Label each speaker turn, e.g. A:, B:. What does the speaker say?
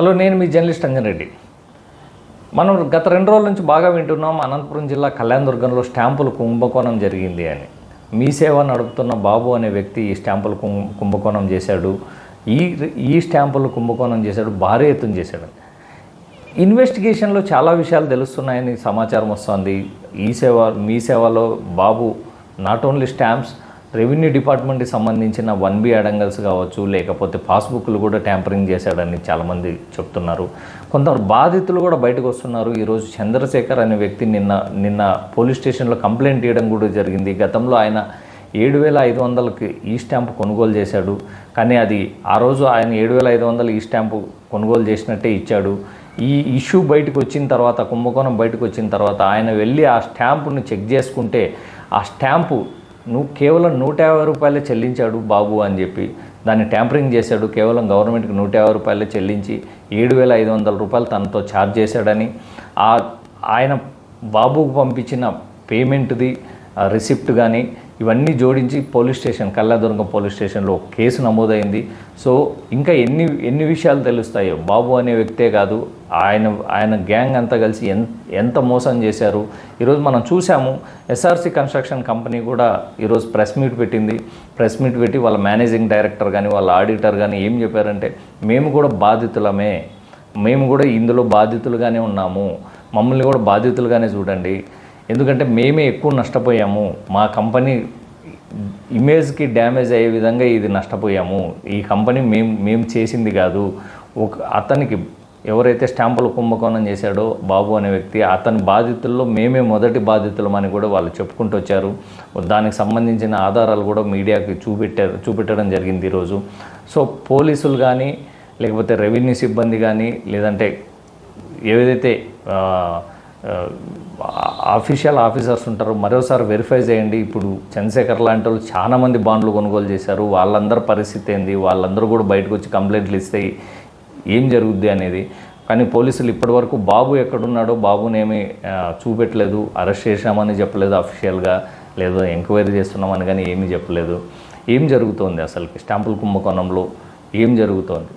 A: Hello నేను మీ journalist Anjan Reddy. మనం గత రెండు రోజుల నుంచి బాగా వింటున్నాం అనంతపురం జిల్లా కళ్యాణదుర్గంలో స్టాంపులు కుంభకోణం జరిగింది అని. మీ సేవ నడుపుతున్న బాబు అనే వ్యక్తి ఈ స్టాంపులు కుంభకోణం చేశాడు. ఈ ఈ స్టాంపులు కుంభకోణం చేశాడు భారీ ఎత్తున చేశాడు. ఇన్వెస్టిగేషన్లో చాలా విషయాలు తెలుస్తున్నాయని సమాచారం వస్తుంది. ఈ సేవ మీ సేవలో బాబు నాట్ ఓన్లీ స్టాంప్స్ రెవెన్యూ డిపార్ట్మెంట్కి సంబంధించిన వన్ బి అడంగల్స్ కావచ్చు లేకపోతే పాస్బుక్లు కూడా ట్యాంపరింగ్ చేశాడని చాలామంది చెప్తున్నారు. కొంతమంది బాధితులు కూడా బయటకు వస్తున్నారు. ఈరోజు చంద్రశేఖర్ అనే వ్యక్తి నిన్న నిన్న పోలీస్ స్టేషన్లో కంప్లైంట్ ఇవ్వడం కూడా జరిగింది. గతంలో ఆయన ఏడు వేల ఐదు వందలకి ఈ స్టాంపు కొనుగోలు చేశాడు. కానీ అది ఆ రోజు ఆయన ఏడు వేల ఐదు వందలు ఈ స్టాంపు కొనుగోలు చేసినట్టే ఇచ్చాడు. ఈ ఇష్యూ బయటకు వచ్చిన తర్వాత కుంభకోణం బయటకు వచ్చిన తర్వాత ఆయన వెళ్ళి ఆ స్టాంపును చెక్ చేసుకుంటే ఆ స్టాంపు నువ్వు కేవలం నూట యాభై రూపాయలే చెల్లించాడు బాబు అని చెప్పి దాన్ని ట్యాంపరింగ్ చేశాడు కేవలం గవర్నమెంట్కి నూట యాభై రూపాయలే చెల్లించి ఏడు వేల ఐదు వందల రూపాయలు తనతో ఛార్జ్ చేశాడని ఆ ఆయన బాబుకు పంపించిన పేమెంట్ది రిసిప్ట్ కానీ ఇవన్నీ జోడించి పోలీస్ స్టేషన్ కల్లాదుర్గం పోలీస్ స్టేషన్లో ఒక కేసు నమోదైంది. సో ఇంకా ఎన్ని ఎన్ని విషయాలు తెలుస్తాయో? బాబు అనే వ్యక్తే కాదు ఆయన ఆయన గ్యాంగ్ అంతా కలిసి ఎంత ఎంత మోసం చేశారు? ఈరోజు మనం చూసాము ఎస్ఆర్సీ కన్స్ట్రక్షన్ కంపెనీ కూడా ఈరోజు ప్రెస్ మీట్ పెట్టింది. ప్రెస్ మీట్ పెట్టి వాళ్ళ మేనేజింగ్ డైరెక్టర్ కానీ వాళ్ళ ఆడిటర్ కానీ ఏం చెప్పారంటే మేము కూడా బాధితులమే. మేము కూడా ఇందులో బాధితులుగానే ఉన్నాము. మమ్మల్ని కూడా బాధితులుగానే చూడండి. ఎందుకంటే మేమే ఎక్కువ నష్టపోయాము. మా కంపెనీ ఇమేజ్కి డ్యామేజ్ అయ్యే విధంగా ఇది నష్టపోయాము. ఈ కంపెనీ మేము మేము చేసింది కాదు. ఒక అతనికి ఎవరైతే స్టాంపులు కుంభకోణం చేశాడో బాబు అనే వ్యక్తి అతని బాధితుల్లో మేమే మొదటి బాధితులం అని కూడా వాళ్ళు చెప్పుకుంటూ వచ్చారు. దానికి సంబంధించిన ఆధారాలు కూడా మీడియాకి చూపెట్టారు చూపెట్టడం జరిగింది ఈరోజు. సో పోలీసులు కానీ లేకపోతే రెవెన్యూ సిబ్బంది కానీ లేదంటే ఏదైతే ఆఫీషియల్ ఆఫీసర్స్ ఉంటారు. మరోసారి వెరిఫై చేయండి. ఇప్పుడు చంద్రశేఖర్ లాంటి వాళ్ళు చాలా మంది బాండ్లు కొనుగోలు చేశారు. వాళ్ళందరి పరిస్థితి ఏంది? వాళ్ళందరూ కూడా బయటకు వచ్చి కంప్లైంట్లు ఇస్తే ఏం జరుగుద్ది అనేది. కానీ పోలీసులు ఇప్పటివరకు బాబు ఎక్కడున్నాడో బాబునేమి చూపెట్టలేదు. అరెస్ట్ చేశామని చెప్పలేదు అఫీషియల్గా లేదా ఎంక్వైరీ చేస్తున్నామని కానీ ఏమీ చెప్పలేదు. ఏం జరుగుతోంది అసలుకి? స్టాంపుల కుంభకోణంలో ఏం జరుగుతోంది?